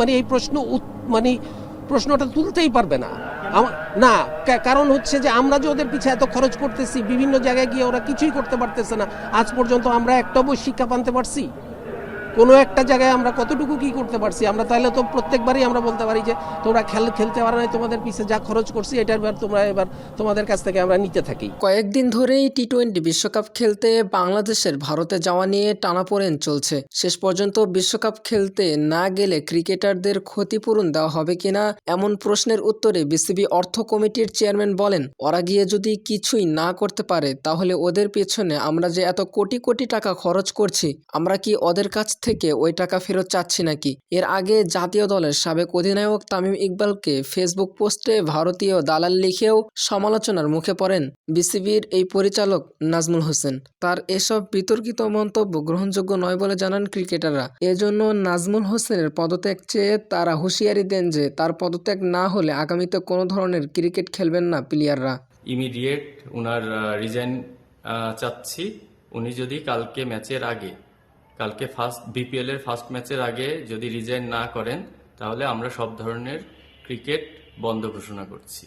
মানে এই প্রশ্ন মানে প্রশ্নটা তুলতেই পারবে না। না কারণ হচ্ছে যে আমরা যে ওদের পিছিয়ে এত খরচ করতেছি, বিভিন্ন জায়গায় গিয়ে ওরা কিছুই করতে পারতেছে না। আজ পর্যন্ত আমরা একটা বই শিক্ষা পানতে পারছি? কোনো একটা জায়গায় আমরা কতটুকু কি করতে পারছি? আমরা তাহলে তো প্রত্যেকবারই আমরা বলতে পারি যে, তোমরা খেল, খেলতে পারো না তোমাদের পিছিয়ে যা খরচ করছি, এটার এবার তোমরা এবার তোমাদের কাছ থেকে আমরা নিতে থাকি। কয়েকদিন ধরেই টি টোয়েন্টি বিশ্বকাপ খেলতে বাংলাদেশের ভারতে যাওয়া নিয়ে টানাপোড়েন চলছে। শেষ পর্যন্ত বিশ্বকাপ খেলতে না গেলে ক্রিকেটারদের ক্ষতিপূরণ দেওয়া হবে কিনা, এমন প্রশ্নের উত্তরে বিসিবি অর্থ কমিটির চেয়ারম্যান বলেন, ওরা গিয়ে যদি কিছুই না করতে পারে, তাহলে ওদের পেছনে আমরা যে এত কোটি কোটি টাকা খরচ করছি, আমরা কি ওদের কাছ থেকে ওই টাকা ফেরত চাচ্ছি নাকি? এর আগে জাতীয় দলের সাবেক অধিনায়ক তামিম ইকবালকে ফেসবুক পোস্টে ভারতীয় দালাল লিখেও সমালোচনার মুখে পড়েন বিসিবির এই পরিচালক নাজমুল হোসেন। তার এসব বিতর্কিত মন্তব্য গ্রহণযোগ্য নয় বলে জানান ক্রিকেটাররা। এজন্য নাজমুল হোসেনের পদত্যাগ চেয়ে তারা হুঁশিয়ারি দেন যে তার পদত্যাগ না হলে আগামীতে কোনো ধরনের ক্রিকেট খেলবেন না প্লেয়াররা। ইমিডিয়েট ওনার রিজাইন চাচ্ছি। উনি যদি কালকে ম্যাচের আগে কালকে ফার্স্ট বিপিএল এর ফার্স্ট ম্যাচের আগে যদি রিজাইন না করেন, তাহলে আমরা সব ধরনের ক্রিকেট বন্ধ ঘোষণা করছি।